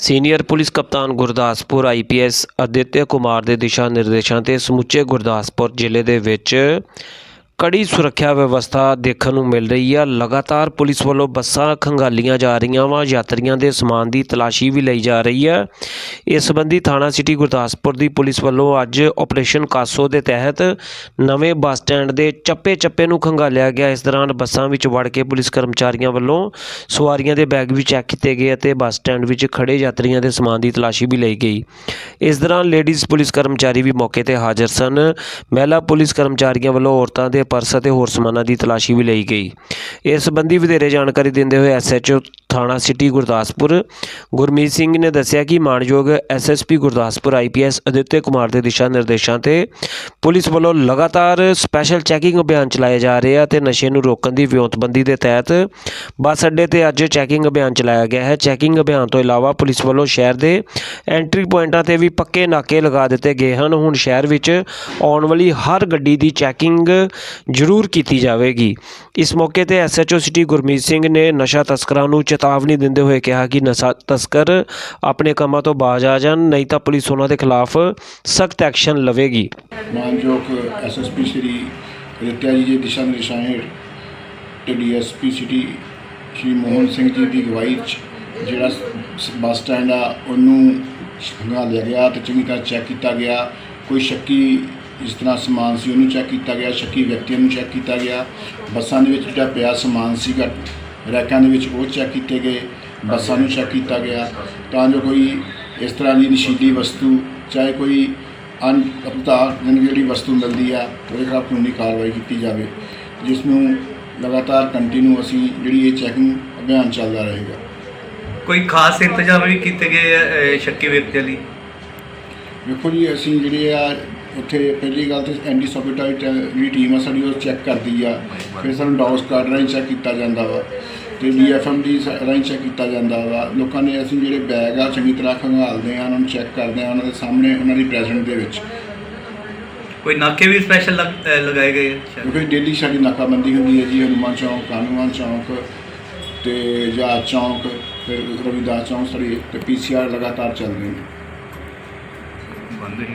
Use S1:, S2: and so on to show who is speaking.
S1: Senior police ਕਪਤਾਨ Gurdaspur IPS Aditya Kumar ਦੇ ਦਿਸ਼ਾ ਨਿਰਦੇਸ਼ਾਂ ਤੇ ਸਮੁੱਚੇ ਗੁਰਦਾਸਪੁਰ ਜ਼ਿਲ੍ਹੇ ਦੇ ਵਿੱਚ ਕੜੀ ਸੁਰੱਖਿਆ ਵਿਵਸਥਾ ਦੇਖਣ ਨੂੰ ਮਿਲ ਰਹੀ ਆ। ਲਗਾਤਾਰ ਪੁਲਿਸ ਵੱਲੋਂ ਬੱਸਾਂ ਖੰਗਾਲੀਆਂ ਜਾ ਰਹੀਆਂ ਵਾ। ਯਾਤਰੀਆਂ ਦੇ ਸਮਾਨ ਦੀ ਤਲਾਸ਼ੀ ਵੀ ਲਈ ਜਾ ਰਹੀ ਹੈ ਇਸ ਸੰਬੰਧੀ ਥਾਣਾ ਸਿਟੀ ਗੁਰਦਾਸਪੁਰ ਦੀ ਪੁਲਿਸ ਵੱਲੋਂ ਅੱਜ ਆਪਰੇਸ਼ਨ ਕਾਸੋ ਦੇ ਤਹਿਤ ਨਵੇਂ ਬੱਸ ਸਟੈਂਡ ਦੇ ਚੱਪੇ ਚੱਪੇ ਨੂੰ ਖੰਗਾਲਿਆ ਗਿਆ। ਇਸ ਦੌਰਾਨ ਬੱਸਾਂ ਵਿੱਚ ਵੜ ਕੇ ਪੁਲਿਸ ਕਰਮਚਾਰੀਆਂ ਵੱਲੋਂ ਸਵਾਰੀਆਂ ਦੇ ਬੈਗ ਵੀ ਚੈੱਕ ਕੀਤੇ ਗਏ ਅਤੇ ਬੱਸ ਸਟੈਂਡ ਵਿੱਚ ਖੜੇ ਯਾਤਰੀਆਂ ਦੇ ਸਮਾਨ ਦੀ ਤਲਾਸ਼ੀ ਵੀ ਲਈ ਗਈ। ਇਸ ਦੌਰਾਨ ਲੇਡੀਜ਼ ਪੁਲਿਸ ਕਰਮਚਾਰੀ ਵੀ ਮੌਕੇ ਤੇ ਹਾਜ਼ਰ ਸਨ। ਮਹਿਲਾ ਪੁਲਿਸ ਕਰਮਚਾਰੀਆਂ ਵੱਲੋਂ ਔਰਤਾਂ ਦੇ ਪਰਸ ਅਤੇ ਹੋਰ ਸਮਾਨਾਂ ਦੀ ਤਲਾਸ਼ੀ ਵੀ ਲਈ ਗਈ। ਇਸ ਸੰਬੰਧੀ ਵਧੇਰੇ ਜਾਣਕਾਰੀ ਦਿੰਦੇ ਹੋਏ ਐਸਐਚਓ ਥਾਣਾ ਸਿਟੀ ਗੁਰਦਾਸਪੁਰ। ਗੁਰਮੀਤ ਸਿੰਘ ਨੇ ਦੱਸਿਆ ਕਿ ਮਾਨਯੋਗ ਐਸਐਸਪੀ ਗੁਰਦਾਸਪੁਰ ਆਈਪੀਐਸ ਅਦਿੱਤਿਆ ਕੁਮਾਰ ਦੇ ਦਿਸ਼ਾ ਨਿਰਦੇਸ਼ਾਂ ਤੇ ਪੁਲਿਸ ਵੱਲੋਂ ਲਗਾਤਾਰ ਸਪੈਸ਼ਲ ਚੈਕਿੰਗ ਅਭਿਆਨ ਚਲਾਏ ਜਾ ਰਹੇ ਆ ਤੇ ਨਸ਼ੇ ਨੂੰ ਰੋਕਣ ਦੀ ਵਿਉਂਤਬੰਦੀ ਦੇ ਤਹਿਤ ਬੱਸ ਅੱਡੇ ਤੇ ਅੱਜ ਚੈਕਿੰਗ ਅਭਿਆਨ ਚਲਾਇਆ ਗਿਆ ਹੈ। ਚੈਕਿੰਗ ਅਭਿਆਨ ਤੋਂ ਇਲਾਵਾ ਪੁਲਿਸ ਵੱਲੋਂ ਸ਼ਹਿਰ ਦੇ ਐਂਟਰੀ ਪੁਆਇੰਟਾਂ ਤੇ ਵੀ ਪੱਕੇ ਨਾਕੇ ਲਗਾ ਦਿੱਤੇ ਗਏ ਹਨ। ਹੁਣ ਸ਼ਹਿਰ ਵਿੱਚ ਆਉਣ ਵਾਲੀ ਹਰ ਗੱਡੀ ਦੀ ਚੈਕਿੰਗ ਜ਼ਰੂਰ ਕੀਤੀ ਜਾਵੇਗੀ। ਇਸ ਮੌਕੇ ਤੇ ਐਸਐਚਓ ਸਿਟੀ ਗੁਰਮੀਤ ਸਿੰਘ ਨੇ ਨਸ਼ਾ ਤਸਕਰਾਂ ਨੂੰ ਚੇਤਾਵਨੀ ਦਿੰਦੇ ਹੋਏ ਕਿਹਾ ਕਿ ਨਸ਼ਾ ਤਸਕਰ ਆਪਣੇ ਕੰਮਾਂ ਤੋਂ ਬਾਜ਼ ਆ ਜਾਣ, ਨਹੀਂ ਤਾਂ ਪੁਲਿਸ ਉਹਨਾਂ ਦੇ ਖਿਲਾਫ ਸਖਤ ਐਕਸ਼ਨ ਲਵੇਗੀ।
S2: ਮਾਨਯੋਗ ਐਸਐਸਪੀ ਸ਼੍ਰੀ ਰਿਤਿਆ ਜੀ ਦੇ ਦਿਸ਼ਾ ਨਿਰਦੇਸ਼ਾਂ ਹੇਠ ਤੇ ਡੀਐਸਪੀ ਸਿਟੀ ਸ਼੍ਰੀ ਮੋਹਨ ਸਿੰਘ ਜੀ ਦੀ ਅਗਵਾਈ 'ਚ ਜਿਹੜਾ ਬੱਸ ਸਟੈਂਡ ਆ, ਉਹਨੂੰ ਸੰਭਾਲਿਆ ਗਿਆ ਤੇ ਚੰਗੀ ਤਰ੍ਹਾਂ ਚੈੱਕ ਕੀਤਾ ਗਿਆ। ਕੋਈ ਸ਼ੱਕੀ ਜਿਸ ਤਰ੍ਹਾਂ ਸਮਾਨ ਸੀ ਉਹਨੂੰ ਚੈੱਕ ਕੀਤਾ ਗਿਆ, ਸ਼ੱਕੀ ਵਿਅਕਤੀਆਂ ਨੂੰ ਚੈੱਕ ਕੀਤਾ ਗਿਆ। ਬੱਸਾਂ ਦੇ ਵਿੱਚ ਜਿਹੜਾ ਪਿਆ ਸਮਾਨ ਸੀਗਾ ਰੈਕਾਂ ਦੇ ਵਿੱਚ ਉਹ ਚੈੱਕ ਕੀਤੇ ਗਏ ਬੱਸਾਂ ਨੂੰ ਚੈੱਕ ਕੀਤਾ ਗਿਆ। ਤਾਂ ਜੋ ਕੋਈ ਇਸ ਤਰ੍ਹਾਂ ਦੀ ਨਸ਼ੀਲੀ ਵਸਤੂ ਚਾਹੇ ਕੋਈ ਅਨ ਅਪਤਾਰ ਜਿਹੜੀ ਵਸਤੂ ਮਿਲਦੀ ਆ ਉਹਦੇ ਖਿਲਾਫ ਕਾਨੂੰਨੀ ਕਾਰਵਾਈ ਕੀਤੀ ਜਾਵੇ ਜਿਸ ਨੂੰ ਲਗਾਤਾਰ ਕੰਟੀਨਿਊ ਅਸੀਂ ਜਿਹੜੀ ਇਹ ਚੈਕਿੰਗ ਅਭਿਆਨ ਚੱਲਦਾ ਰਹੇਗਾ।
S3: ਕੋਈ ਖਾਸ ਇੰਤਜ਼ਾਮ ਵੀ ਕੀਤੇ ਗਏ ਸ਼ੱਕੀ ਵਿਅਕਤੀਆਂ ਲਈ?
S2: ਵੇਖੋ ਜੀ ਅਸੀਂ ਜਿਹੜੇ ਆ ਉੱਥੇ ਪਹਿਲੀ ਗੱਲ ਤੇ ਐਂਟੀ ਸੋਪੀਟਾਈਟ ਜਿਹੜੀ ਟੀਮ ਆ ਸਾਡੀ ਉਹ ਚੈੱਕ ਕਰਦੀ ਆ। ਫਿਰ ਸਾਨੂੰ ਡੌਸ ਕਾਰਡ ਰਾਹੀਂ ਚੈੱਕ ਕੀਤਾ ਜਾਂਦਾ ਵਾ ਤੇ ਡੀਐਫਐਮ ਦੀ ਰਾਹੀਂ ਚੈੱਕ ਕੀਤਾ ਜਾਂਦਾ ਵਾ। ਲੋਕਾਂ ਨੇ ਅਸੀਂ ਜਿਹੜੇ ਬੈਗ ਆ ਚੰਗੀ ਤਰ੍ਹਾਂ ਖੰਗਾਲਦੇ ਆ ਉਹਨਾਂ ਨੂੰ ਚੈੱਕ ਕਰਦੇ ਆ ਉਹਨਾਂ ਦੇ ਸਾਹਮਣੇ ਉਹਨਾਂ ਦੀ ਪ੍ਰੈਜ਼ੈਂਟ ਦੇ ਵਿੱਚ।
S3: ਕੋਈ ਨਾਕੇ ਵੀ ਸਪੈਸ਼ਲ ਲਗਾਏ ਗਏ ਸ਼ਾਇਦ?
S2: ਕਿਉਂਕਿ ਡੇਲੀ ਸਾਡੀ ਨਾਕਾਬੰਦੀ ਹੁੰਦੀ ਹੈ ਜੀ ਹਨੂੰਮਾਨ ਚੌਂਕ ਕਾਨੂੰਨ ਚੌਂਕ ਤੇ ਜਹਾਜ਼ ਚੌਂਕ ਫਿਰ ਰਵਿਦਾਸ ਚੌਂਕ ਸਾਡੀ ਤੇ ਪੀਸੀਆਰ ਲਗਾਤਾਰ ਚੱਲ ਰਹੇ
S3: ਬੰਦ ਹੀ ਨਾ